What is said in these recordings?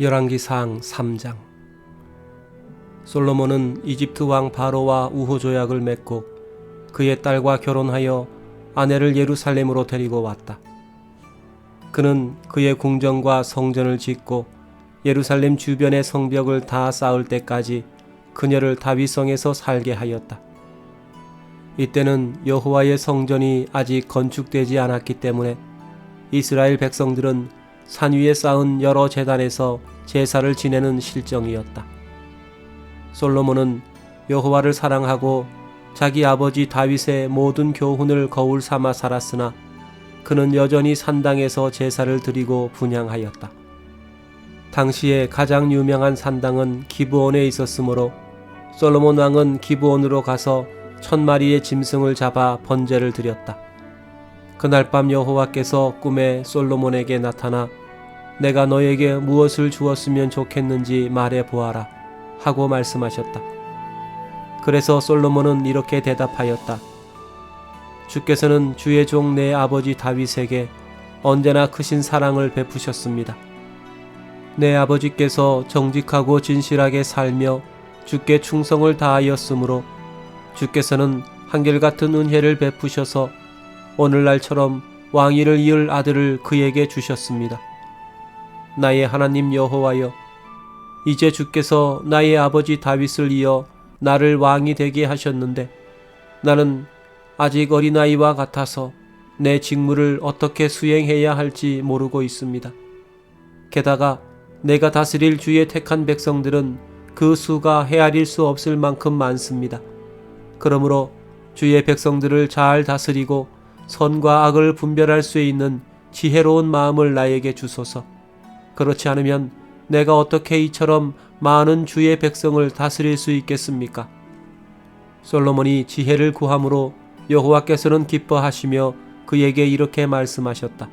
열왕기상 3장 솔로몬은 이집트 왕 바로와 우호 조약을 맺고 그의 딸과 결혼하여 아내를 예루살렘으로 데리고 왔다. 그는 그의 궁전과 성전을 짓고 예루살렘 주변의 성벽을 다 쌓을 때까지 그녀를 다윗성에서 살게 하였다. 이때는 여호와의 성전이 아직 건축되지 않았기 때문에 이스라엘 백성들은 산 위에 쌓은 여러 제단에서 제사를 지내는 실정이었다. 솔로몬은 여호와를 사랑하고 자기 아버지 다윗의 모든 교훈을 거울 삼아 살았으나 그는 여전히 산당에서 제사를 드리고 분향하였다. 당시에 가장 유명한 산당은 기브온에 있었으므로 솔로몬 왕은 기브온으로 가서 천 마리의 짐승을 잡아 번제를 드렸다. 그날 밤 여호와께서 꿈에 솔로몬에게 나타나 내가 너에게 무엇을 주었으면 좋겠는지 말해 보아라 하고 말씀하셨다. 그래서 솔로몬은 이렇게 대답하였다. 주께서는 주의 종 내 아버지 다윗에게 언제나 크신 사랑을 베푸셨습니다. 내 아버지께서 정직하고 진실하게 살며 주께 충성을 다하였으므로 주께서는 한결같은 은혜를 베푸셔서 오늘날처럼 왕위를 이을 아들을 그에게 주셨습니다. 나의 하나님 여호와여 이제 주께서 나의 아버지 다윗을 이어 나를 왕이 되게 하셨는데 나는 아직 어린아이와 같아서 내 직무를 어떻게 수행해야 할지 모르고 있습니다. 게다가 내가 다스릴 주의 택한 백성들은 그 수가 헤아릴 수 없을 만큼 많습니다. 그러므로 주의 백성들을 잘 다스리고 선과 악을 분별할 수 있는 지혜로운 마음을 나에게 주소서. 그렇지 않으면 내가 어떻게 이처럼 많은 주의 백성을 다스릴 수 있겠습니까? 솔로몬이 지혜를 구함으로 여호와께서는 기뻐하시며 그에게 이렇게 말씀하셨다.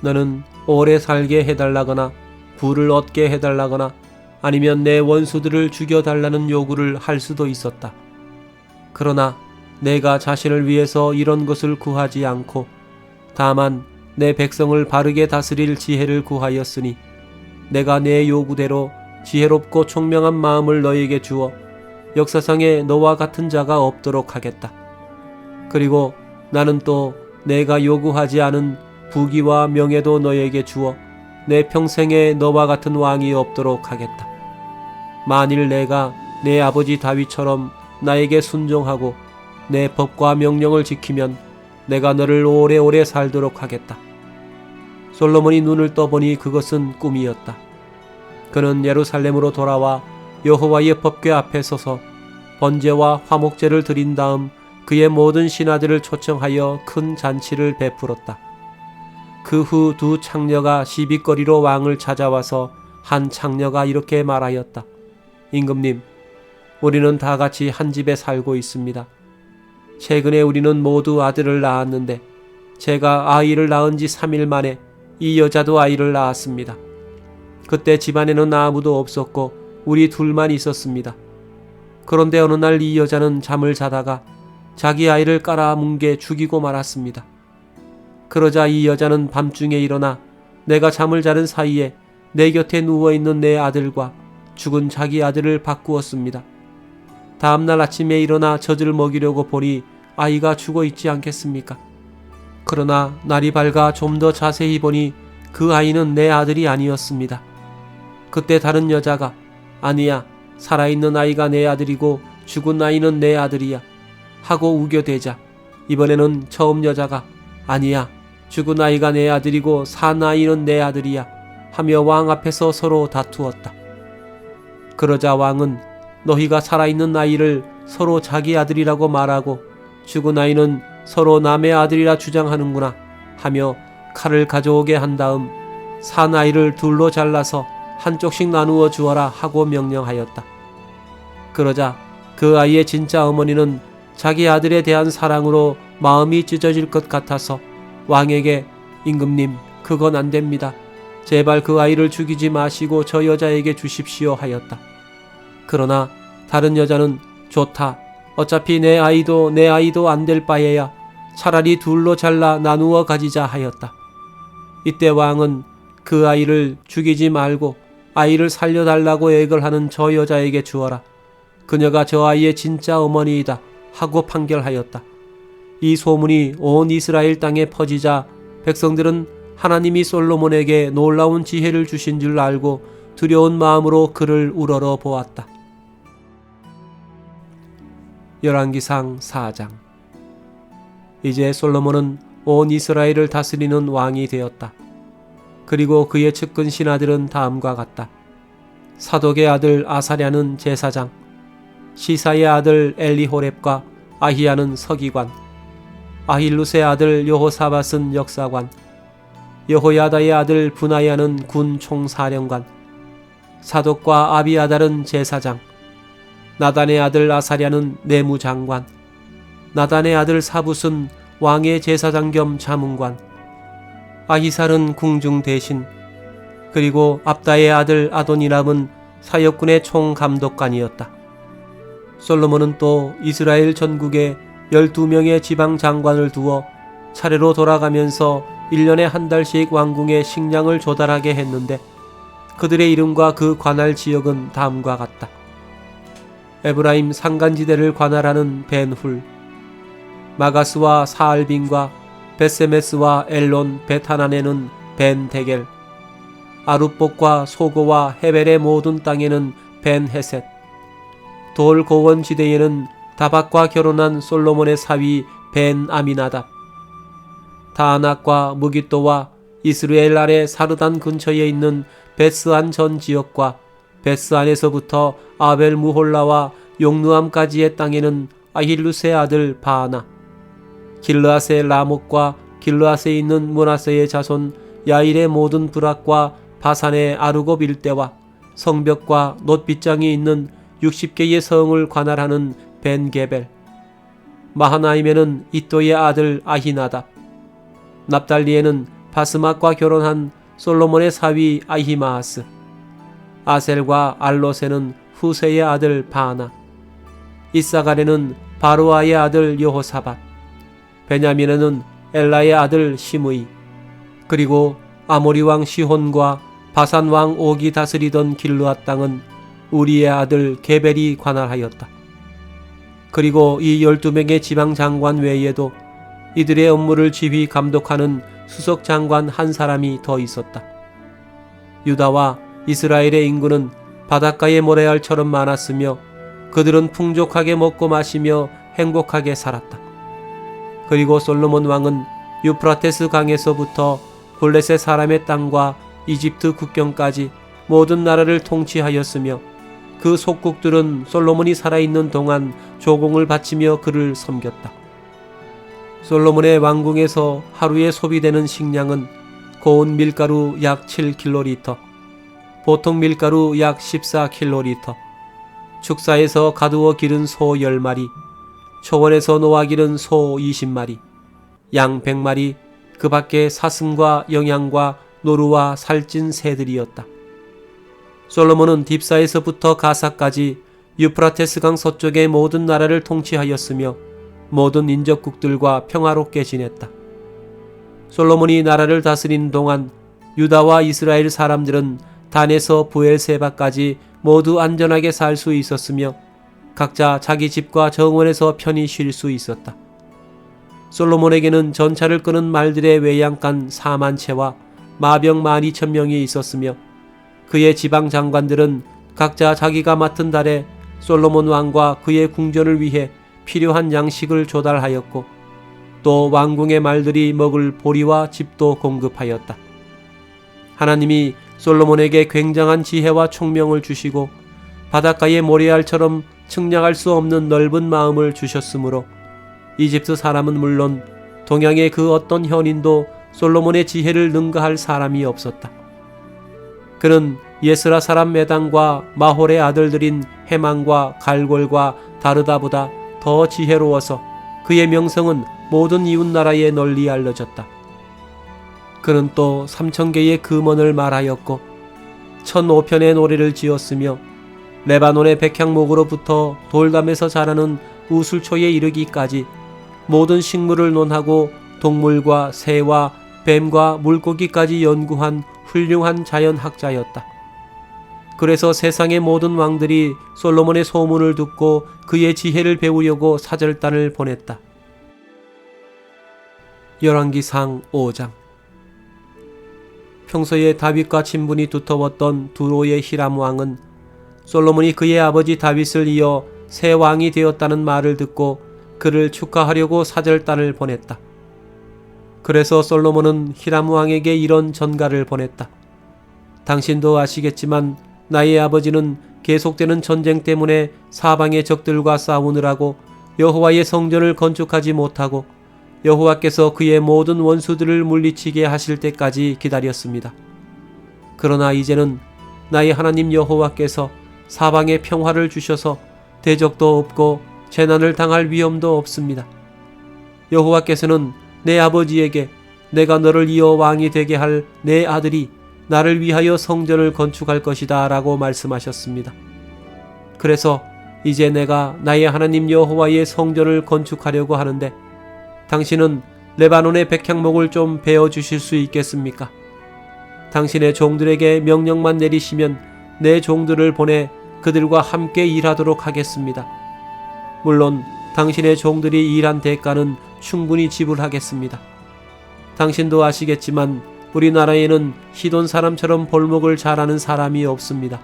너는 오래 살게 해달라거나 부를 얻게 해달라거나 아니면 내 원수들을 죽여달라는 요구를 할 수도 있었다. 그러나 내가 자신을 위해서 이런 것을 구하지 않고 다만 내 백성을 바르게 다스릴 지혜를 구하였으니 내가 내 요구대로 지혜롭고 총명한 마음을 너에게 주어 역사상에 너와 같은 자가 없도록 하겠다. 그리고 나는 또 내가 요구하지 않은 부귀와 명예도 너에게 주어 내 평생에 너와 같은 왕이 없도록 하겠다. 만일 내가 내 아버지 다윗처럼 나에게 순종하고 내 법과 명령을 지키면 내가 너를 오래오래 살도록 하겠다. 솔로몬이 눈을 떠보니 그것은 꿈이었다. 그는 예루살렘으로 돌아와 여호와의 법궤 앞에 서서 번제와 화목제를 드린 다음 그의 모든 신하들을 초청하여 큰 잔치를 베풀었다. 그 후 두 창녀가 시비거리로 왕을 찾아와서 한 창녀가 이렇게 말하였다. 임금님, 우리는 다 같이 한 집에 살고 있습니다. 최근에 우리는 모두 아들을 낳았는데 제가 아이를 낳은 지 3일 만에 이 여자도 아이를 낳았습니다. 그때 집안에는 아무도 없었고 우리 둘만 있었습니다. 그런데 어느 날 이 여자는 잠을 자다가 자기 아이를 깔아 뭉개 죽이고 말았습니다. 그러자 이 여자는 밤중에 일어나 내가 잠을 자는 사이에 내 곁에 누워있는 내 아들과 죽은 자기 아들을 바꾸었습니다. 다음날 아침에 일어나 젖을 먹이려고 보니 아이가 죽어 있지 않겠습니까? 그러나 날이 밝아 좀 더 자세히 보니 그 아이는 내 아들이 아니었습니다. 그때 다른 여자가 아니야 살아있는 아이가 내 아들이고 죽은 아이는 내 아들이야 하고 우겨대자 이번에는 처음 여자가 아니야 죽은 아이가 내 아들이고 산 아이는 내 아들이야 하며 왕 앞에서 서로 다투었다. 그러자 왕은 너희가 살아있는 아이를 서로 자기 아들이라고 말하고 죽은 아이는 서로 남의 아들이라 주장하는구나 하며 칼을 가져오게 한 다음 산 아이를 둘로 잘라서 한쪽씩 나누어 주어라 하고 명령하였다. 그러자 그 아이의 진짜 어머니는 자기 아들에 대한 사랑으로 마음이 찢어질 것 같아서 왕에게 임금님 그건 안 됩니다. 제발 그 아이를 죽이지 마시고 저 여자에게 주십시오 하였다. 그러나 다른 여자는 좋다. 어차피 내 아이도 내 아이도 안 될 바에야 차라리 둘로 잘라 나누어 가지자 하였다. 이때 왕은 그 아이를 죽이지 말고 아이를 살려달라고 애걸 하는 저 여자에게 주어라. 그녀가 저 아이의 진짜 어머니이다. 하고 판결하였다. 이 소문이 온 이스라엘 땅에 퍼지자 백성들은 하나님이 솔로몬에게 놀라운 지혜를 주신 줄 알고 두려운 마음으로 그를 우러러 보았다. 열왕기상 4장 이제 솔로몬은 온 이스라엘을 다스리는 왕이 되었다. 그리고 그의 측근 신하들은 다음과 같다. 사독의 아들 아사랴는 제사장, 시사의 아들 엘리호렙과 아히야는 서기관, 아힐루스의 아들 여호사밧은 역사관, 여호야다의 아들 분하야는 군 총사령관, 사독과 아비아달은 제사장, 나단의 아들 아사랴는 내무장관, 나단의 아들 사붓은 왕의 제사장 겸 자문관, 아히살은 궁중 대신, 그리고 압다의 아들 아도니람은 사역군의 총감독관이었다. 솔로몬은 또 이스라엘 전국에 12명의 지방 장관을 두어 차례로 돌아가면서 1년에 한 달씩 왕궁에 식량을 조달하게 했는데 그들의 이름과 그 관할 지역은 다음과 같다. 에브라임 산간지대를 관할하는 벤훌, 마가스와 사알빈과 베세메스와 엘론 베타난에는 벤데겔, 아룻복과 소고와 헤벨의 모든 땅에는 벤헤셋, 돌 고원 지대에는 다박과 결혼한 솔로몬의 사위 벤 아미나답, 다낙과 무기또와 이스라엘 아래 사르단 근처에 있는 베스안 전 지역과 베스안에서부터 아벨 무홀라와 용누암까지의 땅에는 아힐루스의 아들 바하나, 길르앗의 라목과 길르앗에 있는 문하세의 자손 야일의 모든 부락과 바산의 아르곱 일대와 성벽과 놋빗장이 있는 60개의 성을 관할하는 벤게벨, 마하나임에는 이또의 아들 아히나답, 납달리에는 바스막과 결혼한 솔로몬의 사위 아히마아스, 아셀과 알로세는 후세의 아들 바나, 이사갈에는 바로아의 아들 여호사밧, 베냐민에는 엘라의 아들 시므이, 그리고 아모리 왕 시혼과 바산 왕 옥이 다스리던 길르앗 땅은 우리의 아들 게벨이 관할하였다. 그리고 이 열두 명의 지방 장관 외에도 이들의 업무를 지휘 감독하는 수석 장관 한 사람이 더 있었다. 유다와 이스라엘의 인구는 바닷가의 모래알처럼 많았으며 그들은 풍족하게 먹고 마시며 행복하게 살았다. 그리고 솔로몬 왕은 유프라테스 강에서부터 블레셋 사람의 땅과 이집트 국경까지 모든 나라를 통치하였으며 그 속국들은 솔로몬이 살아있는 동안 조공을 바치며 그를 섬겼다. 솔로몬의 왕궁에서 하루에 소비되는 식량은 고운 밀가루 약 7킬로리터, 보통 밀가루 약 14킬로리터, 축사에서 가두어 기른 소 10마리, 초원에서 놓아 기른 소 20마리, 양 100마리, 그 밖에 사슴과 영양과 노루와 살찐 새들이었다. 솔로몬은 딥사에서부터 가사까지 유프라테스강 서쪽의 모든 나라를 통치하였으며 모든 인접국들과 평화롭게 지냈다. 솔로몬이 나라를 다스린 동안 유다와 이스라엘 사람들은 단에서 부엘세바까지 모두 안전하게 살 수 있었으며 각자 자기 집과 정원에서 편히 쉴 수 있었다. 솔로몬에게는 전차를 끄는 말들의 외양간 4만 채와 마병 12,000명이 있었으며 그의 지방 장관들은 각자 자기가 맡은 달에 솔로몬 왕과 그의 궁전을 위해 필요한 양식을 조달하였고 또 왕궁의 말들이 먹을 보리와 집도 공급하였다. 하나님이 솔로몬에게 굉장한 지혜와 총명을 주시고 바닷가의 모래알처럼 측량할 수 없는 넓은 마음을 주셨으므로 이집트 사람은 물론 동양의 그 어떤 현인도 솔로몬의 지혜를 능가할 사람이 없었다. 그는 예스라 사람 메당과 마홀의 아들들인 해망과 갈골과 다르다보다 더 지혜로워서 그의 명성은 모든 이웃 나라에 널리 알려졌다. 그는 또 삼천 개의 금원을 말하였고 천오 편의 노래를 지었으며 레바논의 백향목으로부터 돌담에서 자라는 우술초에 이르기까지 모든 식물을 논하고 동물과 새와 뱀과 물고기까지 연구한 훌륭한 자연학자였다. 그래서 세상의 모든 왕들이 솔로몬의 소문을 듣고 그의 지혜를 배우려고 사절단을 보냈다. 열왕기상 5장 평소에 다윗과 친분이 두터웠던 두로의 히람 왕은 솔로몬이 그의 아버지 다윗을 이어 새 왕이 되었다는 말을 듣고 그를 축하하려고 사절단을 보냈다. 그래서 솔로몬은 히람 왕에게 이런 전가를 보냈다. 당신도 아시겠지만 나의 아버지는 계속되는 전쟁 때문에 사방의 적들과 싸우느라고 여호와의 성전을 건축하지 못하고 여호와께서 그의 모든 원수들을 물리치게 하실 때까지 기다렸습니다. 그러나 이제는 나의 하나님 여호와께서 사방에 평화를 주셔서 대적도 없고 재난을 당할 위험도 없습니다. 여호와께서는 내 아버지에게 내가 너를 이어 왕이 되게 할 내 아들이 나를 위하여 성전을 건축할 것이다 라고 말씀하셨습니다. 그래서 이제 내가 나의 하나님 여호와의 성전을 건축하려고 하는데 당신은 레바논의 백향목을 좀 베어 주실 수 있겠습니까? 당신의 종들에게 명령만 내리시면 내 종들을 보내 그들과 함께 일하도록 하겠습니다. 물론 당신의 종들이 일한 대가는 충분히 지불하겠습니다. 당신도 아시겠지만 우리나라에는 시돈 사람처럼 볼목을 잘하는 사람이 없습니다.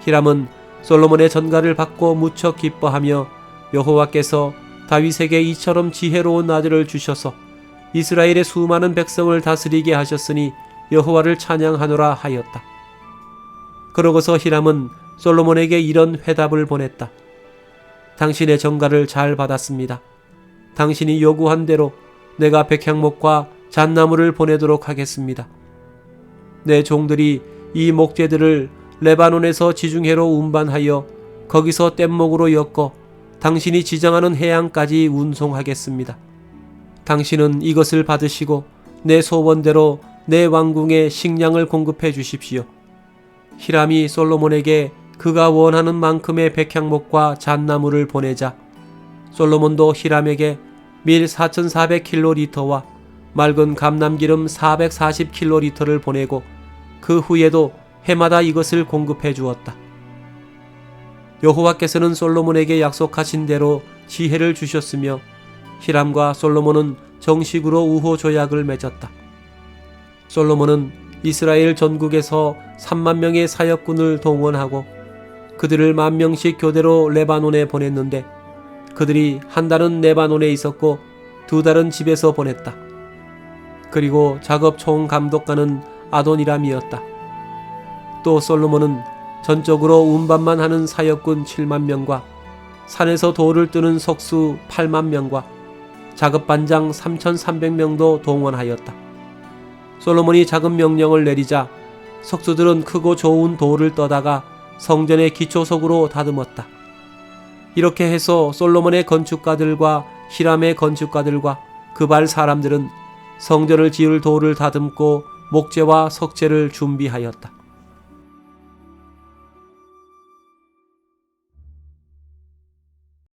히람은 솔로몬의 전가를 받고 무척 기뻐하며 여호와께서 다윗에게 이처럼 지혜로운 아들을 주셔서 이스라엘의 수많은 백성을 다스리게 하셨으니 여호와를 찬양하노라 하였다. 그러고서 히람은 솔로몬에게 이런 회답을 보냈다. 당신의 전가를 잘 받았습니다. 당신이 요구한 대로 내가 백향목과 잣나무를 보내도록 하겠습니다. 내 종들이 이 목재들을 레바논에서 지중해로 운반하여 거기서 뗏목으로 엮어 당신이 지정하는 해안까지 운송하겠습니다. 당신은 이것을 받으시고 내 소원대로 내 왕궁에 식량을 공급해 주십시오. 히람이 솔로몬에게 그가 원하는 만큼의 백향목과 잣나무를 보내자 솔로몬도 히람에게 밀 4,400킬로리터와 맑은 감남기름 440킬로리터를 보내고 그 후에도 해마다 이것을 공급해 주었다. 여호와께서는 솔로몬에게 약속하신 대로 지혜를 주셨으며 히람과 솔로몬은 정식으로 우호 조약을 맺었다. 솔로몬은 이스라엘 전국에서 3만 명의 사역군을 동원하고 그들을 만 명씩 교대로 레바논에 보냈는데 그들이 한 달은 레바논에 있었고 두 달은 집에서 보냈다. 그리고 작업 총 감독관은 아돈이람이었다. 또 솔로몬은 전적으로 운반만 하는 사역군 7만 명과 산에서 돌을 뜨는 석수 8만 명과 작업 반장 3,300명도 동원하였다. 솔로몬이 작업 명령을 내리자 석수들은 크고 좋은 돌을 떠다가 성전의 기초석으로 다듬었다. 이렇게 해서 솔로몬의 건축가들과 히람의 건축가들과 그발 사람들은 성전을 지을 돌을 다듬고 목재와 석재를 준비하였다.